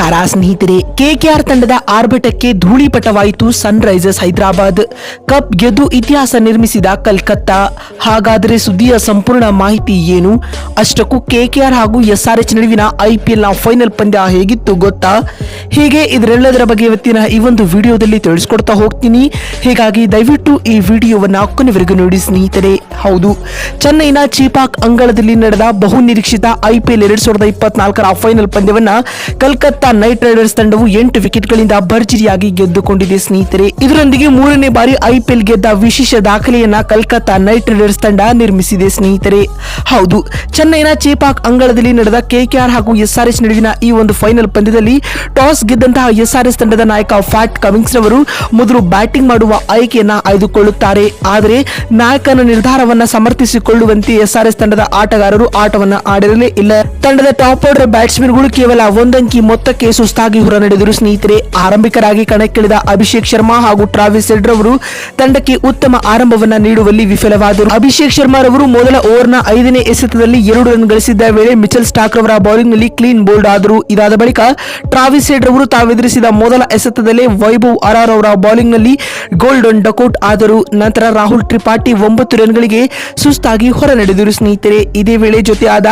ನಮಸ್ಕಾರ ಸ್ನೇಹಿತರೆ ಕೆಕೆಆರ್ ತಂಡದ ಆರ್ಭಟಕ್ಕೆ ಧೂಳಿಪಟವಾಯಿತು ಸನ್ರೈಸರ್ಸ್ ಹೈದರಾಬಾದ್. ಕಪ್ ಗೆದ್ದು ಇತಿಹಾಸ ನಿರ್ಮಿಸಿದ ಕಲ್ಕತ್ತಾ. ಹಾಗಾದರೆ ಸುದ್ದಿಯ ಸಂಪೂರ್ಣ ಮಾಹಿತಿ ಏನು? ಅಷ್ಟಕ್ಕೂ ಕೆಕೆಆರ್ ಹಾಗೂ ಎಸ್ಆರ್ಎಚ್ ನಡುವಿನ ಐಪಿಎಲ್ನ ಫೈನಲ್ ಪಂದ್ಯ ಹೇಗಿತ್ತು ಗೊತ್ತಾ? ಹೀಗೆ ಇದರೆಲ್ಲದರ ಬಗ್ಗೆ ಇವತ್ತಿನ ಈ ಒಂದು ವಿಡಿಯೋದಲ್ಲಿ ತಿಳಿಸ್ಕೊಡ್ತಾ ಹೋಗ್ತೀನಿ. ಹೀಗಾಗಿ ದಯವಿಟ್ಟು ಈ ವಿಡಿಯೋವನ್ನ ಕೊನೆವರೆಗೂ ನೋಡಿ ಸ್ನೇಹಿತರೆ. ಹೌದು, ಚೆನ್ನೈನ ಚೀಪಾಕ್ ಅಂಗಳದಲ್ಲಿ ನಡೆದ ಬಹು ನಿರೀಕ್ಷಿತ ಐಪಿಎಲ್ ಎರಡ್ ಸಾವಿರದ ಇಪ್ಪತ್ನಾಲ್ಕರ ಫೈನಲ್ ಪಂದ್ಯವನ್ನ ಕಲ್ಕತ್ತಾ ನೈಟ್ ರೈಡರ್ಸ್ ತಂಡವು ಎಂಟು ವಿಕೆಟ್ಗಳಿಂದ ಭರ್ಜರಿಯಾಗಿ ಗೆದ್ದುಕೊಂಡಿದೆ ಸ್ನೇಹಿತರೆ. ಇದರೊಂದಿಗೆ ಮೂರನೇ ಬಾರಿ ಐಪಿಎಲ್ ಗೆದ್ದ ವಿಶೇಷ ದಾಖಲೆಯನ್ನ ಕಲ್ಕತ್ತಾ ನೈಟ್ ರೈಡರ್ಸ್ ತಂಡ ನಿರ್ಮಿಸಿದೆ ಸ್ನೇಹಿತರೆ. ಹೌದು, ಚೆನ್ನೈನ ಚೇಪಾಕ್ ಅಂಗಳದಲ್ಲಿ ನಡೆದ ಕೆಕೆಆರ್ ಹಾಗೂ ಎಸ್ಆರ್ಎಸ್ ನಡುವಿನ ಈ ಒಂದು ಫೈನಲ್ ಪಂದ್ಯದಲ್ಲಿ ಟಾಸ್ ಗೆದ್ದಂತಹ ಎಸ್ಆರ್ಎಸ್ ತಂಡದ ನಾಯಕ ಫ್ಯಾಟ್ ಕಮಿಂಗ್ಸ್ ಅವರು ಮೊದಲು ಬ್ಯಾಟಿಂಗ್ ಮಾಡುವ ಆಯ್ಕೆಯನ್ನ ಆಯ್ದುಕೊಳ್ಳುತ್ತಾರೆ. ಆದರೆ ನಾಯಕನ ನಿರ್ಧಾರವನ್ನ ಸಮರ್ಥಿಸಿಕೊಳ್ಳುವಂತೆ ಎಸ್ಆರ್ಎಸ್ ತಂಡದ ಆಟಗಾರರು ಆಟವನ್ನ ಆಡಿರಲೇ ಇಲ್ಲ. ತಂಡದ ಟಾಪ್ ಆರ್ಡರ್ ಬ್ಯಾಟ್ಸ್ಮನ್ಗಳು ಕೇವಲ ಒಂದಂಕಿ ಮೊತ್ತಕ್ಕೆ ಸುಸ್ತಾಗಿ ಹೊರನಡೆದರು ಸ್ನೇಹಿತರೆ, ಆರಂಭಿಕರಾಗಿ ಕಣಕ್ಕಿಳಿದ ಅಭಿಷೇಕ್ ಶರ್ಮಾ ಹಾಗೂ ಟ್ರಾವಿಸ್ ಹೆಡ್ ಅವರು ತಂಡಕ್ಕೆ ಉತ್ತಮ ಆರಂಭವನ್ನ ನೀಡುವಲ್ಲಿ ವಿಫಲವಾದರು. ಅಭಿಷೇಕ್ ಶರ್ಮಾ ರವರು ಮೊದಲ ಓವರ್ನ ಐದನೇ ಎಸೆತದಲ್ಲಿ ಎರಡು ರನ್ ಗಳಿಸಿದ್ದ ವೇಳೆ ಮಿಚಲ್ ಸ್ಟಾಕ್ ರವರ ಬೌಲಿಂಗ್ನಲ್ಲಿ ಕ್ಲೀನ್ ಬೋಲ್ಡ್ ಆದರು. ಇದಾದ ಬಳಿಕ ಟ್ರಾವಿಸ್ ಹೆಡ್ ರವರು ತಾವೆದುರಿಸಿದ ಮೊದಲ ಎಸೆತದಲ್ಲೇ ವೈಭವ್ ಅರಾರ್ ಅವರ ಬೌಲಿಂಗ್ನಲ್ಲಿ ಗೋಲ್ಡನ್ ಡಕೌಟ್ ಆದರು. ನಂತರ ರಾಹುಲ್ ತ್ರಿಪಾಠಿ ಒಂಬತ್ತು ರನ್ಗಳಿಗೆ ಸುಸ್ತಾಗಿ ಹೊರ ನಡೆದರು ಸ್ನೇಹಿತರೆ. ಇದೇ ವೇಳೆ ಜೊತೆಯಾದ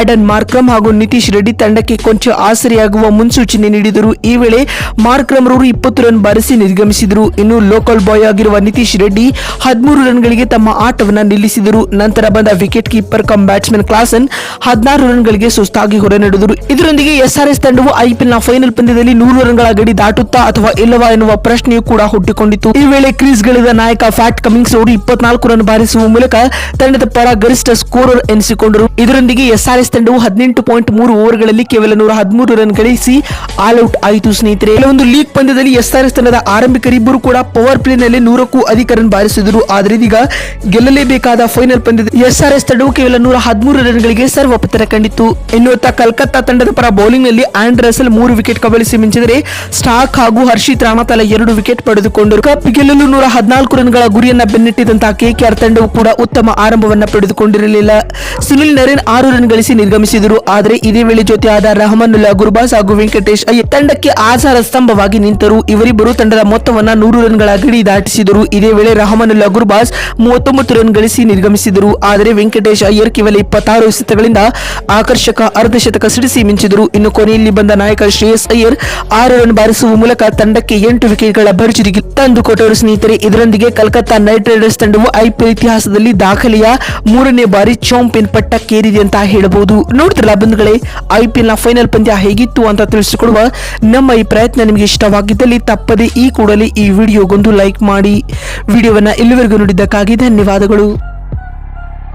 ಆಡನ್ ಮಾರ್ಕ್ರಮ್ ಹಾಗೂ ನಿತೀಶ್ ರೆಡ್ಡಿ ತಂಡಕ್ಕೆ ಕೊಂಚ ಆಸರೆಯಾಗುವ ಮುನ್ಸೂಚನೆ ನೀಡಿದರು. ಈ ವೇಳೆ ಮಾರ್ಕ್ ರವರು ಇಪ್ಪತ್ತು ರನ್ ಬಾರಿಸಿ ನಿರ್ಗಮಿಸಿದರು. ಇನ್ನು ಲೋಕಲ್ ಬಾಯ್ ಆಗಿರುವ ನಿತೀಶ್ ರೆಡ್ಡಿ ಹದಿಮೂರು ರನ್ಗಳಿಗೆ ತಮ್ಮ ಆಟವನ್ನು ನಿಲ್ಲಿಸಿದರು. ನಂತರ ಬಂದ wicket keeper cum batsman Klaasen ಹದಿನಾರು ರನ್ಗಳಿಗೆ ಸುಸ್ತಾಗಿ ಹೊರನಡೆದರು ಇದರೊಂದಿಗೆ ಎಸ್ಆರ್ಎಸ್ ತಂಡವು ಐಪಿಎಲ್ನ ಫೈನಲ್ ಪಂದ್ಯದಲ್ಲಿ ನೂರು ರನ್ಗಳ ಗಡಿ ದಾಟುತ್ತಾ ಅಥವಾ ಇಲ್ಲವಾ ಎನ್ನುವ ಪ್ರಶ್ನೆಯೂ ಕೂಡ ಹುಟ್ಟಿಕೊಂಡಿತು ಈ ವೇಳೆ ಕ್ರೀಸ್ಗಳಿದ ನಾಯಕ ಫ್ಯಾಟ್ ಕಮಿಂಗ್ಸ್ ಅವರು ಇಪ್ಪತ್ನಾಲ್ಕು ರನ್ ಬಾರಿಸುವ ಮೂಲಕ ತಂಡದ ಪರ ಗರಿಷ್ಠ ಸ್ಕೋರರ್ ಎನಿಸಿಕೊಂಡರು. ಇದರೊಂದಿಗೆ ಎಸ್ಆರ್ಎಸ್ ತಂಡವು ಹದಿನೆಂಟು ಪಾಯಿಂಟ್ ಮೂರು ಓವರ್ಗಳಲ್ಲಿ ಕೇವಲ ನೂರ ಹದಿಮೂರು ರನ್ ಗಳಿಸಿ ಆಲ್ ಔಟ್ ಆಯಿತು ಸ್ನೇಹಿತರೆ. ಕೆಲವೊಂದು ಲೀಗ್ ಪಂದ್ಯದಲ್ಲಿ ಎಸ್ಆರ್ಎಸ್ ತಂಡದ ಆರಂಭಿಕರಿಬ್ಬರು ಕೂಡ ಪವರ್ ಪ್ಲೇ ನಲ್ಲಿ ನೂರಕ್ಕೂ ಅಧಿಕ ರನ್ ಬಾರಿಸಿದರು. ಆದರೆ ಇದೀಗ ಗೆಲ್ಲಲೇಬೇಕಾದ ಫೈನಲ್ ಪಂದ್ಯದ ಎಸ್ಆರ್ಎಸ್ ತಂಡವು ಕೇವಲ ನೂರ ಹದಿಮೂರು ರನ್ಗಳಿಗೆ ಸರ್ವಪತರ ಕಂಡಿತು ಎನ್ನುವತ್ತ ಕಲ್ಕತ್ತಾ ತಂಡದ ಪರ ಬೌಲಿಂಗ್ನಲ್ಲಿ ಆಂಡ್ ರಸಲ್ ಮೂರು ವಿಕೆಟ್ ಕಬಳಿಸಿ ಮಿಂಚಿದರೆ ಸ್ಟಾಕ್ ಹಾಗೂ ಹರ್ಷಿತ್ ರಾಮತಾಲ ತಲಾ ಎರಡು ವಿಕೆಟ್ ಪಡೆದುಕೊಂಡರು. ಕಪ್ ಗೆಲ್ಲಲು ನೂರ ಹದಿನಾಲ್ಕು ರನ್ಗಳ ಗುರಿಯನ್ನ ಬೆನ್ನಿಟ್ಟಿದಂತಹ ಕೆಕೆಆರ್ ತಂಡವು ಕೂಡ ಉತ್ತಮ ಆರಂಭವನ್ನ ಪಡೆದುಕೊಂಡಿರಲಿಲ್ಲ. ಸುನಿಲ್ ನರೇನ್ ಆರು ರನ್ ಗಳಿಸಿ ನಿರ್ಗಮಿಸಿದರು. ಆದರೆ ಇದೇ ವೇಳೆ ಜೊತೆಯಾದ ರಹಮಾನುಲ್ಲಾ ಗುರ್ಬಾಸ್ ಹಾಗೂ ವೆಂಕಟೇಶ್ ಅಯ್ಯರ್ ತಂಡಕ್ಕೆ ಆಧಾರ ಸ್ತಂಭವಾಗಿ ನಿಂತರು. ಇವರಿಬ್ಬರು ತಂಡದ ಮೊತ್ತವನ್ನ ನೂರು ರನ್ಗಳ ಗಡಿ ದಾಟಿಸಿದರು. ಇದೇ ವೇಳೆ ರಹಮಾನುಲ್ಲಾ ಗುರ್ಬಾಸ್ ಮೂವತ್ತೊಂಬತ್ತು ರನ್ ಗಳಿಸಿ ನಿರ್ಗಮಿಸಿದರು. ಆದರೆ ವೆಂಕಟೇಶ್ ಅಯ್ಯರ್ ಕೇವಲ ಇಪ್ಪತ್ತಾರು ಎಸೆತಗಳಿಂದ ಆಕರ್ಷಕ ಅರ್ಧಶತಕ ಸಿಡಿಸಿ ಮಿಂಚಿದರು. ಇನ್ನು ಕೊನೆಯಲ್ಲಿ ಬಂದ ನಾಯಕ ಶ್ರೇಯಸ್ ಅಯ್ಯರ್ ಆರು ರನ್ ಬಾರಿಸುವ ಮೂಲಕ ತಂಡಕ್ಕೆ ಎಂಟು ವಿಕೆಟ್ಗಳ ಭರ್ಜರಿಗೆ ತಂದುಕೊಟ್ಟರು ಸ್ನೇಹಿತರೆ, ಇದರೊಂದಿಗೆ ಕಲ್ಕತ್ತಾ ನೈಟ್ ರೈಡರ್ಸ್ ತಂಡವು ಐಪಿಎಲ್ ಇತಿಹಾಸದಲ್ಲಿ ದಾಖಲೆಯ ಮೂರನೇ ಬಾರಿ ಚಾಂಪಿಯನ್ ಪಟ್ಟಕ್ಕೇರಿದೆ ಅಂತ ಹೇಳಬಹುದು ನೋಡ್ತಿರಲ್ಲ ಬಂಧುಗಳೇ ಐಪಿಎಲ್ನ ಫೈನಲ್ ಪಂದ್ಯ ಹೇಗಿತ್ತು ಅಂತ ತಿಳಿಸಿಕೊಡುವ ನಮ್ಮ ಈ ಪ್ರಯತ್ನ ನಿಮಗೆ ಇಷ್ಟವಾಗಿದ್ದಲ್ಲಿ ತಪ್ಪದೆ ಈ ಕೂಡಲೇ ಈ ವಿಡಿಯೋಗೊಂದು ಲೈಕ್ ಮಾಡಿ. ವಿಡಿಯೋವನ್ನ ಇಲ್ಲಿವರೆಗೂ ನೋಡಿದ್ದಕ್ಕಾಗಿ ಧನ್ಯವಾದಗಳು.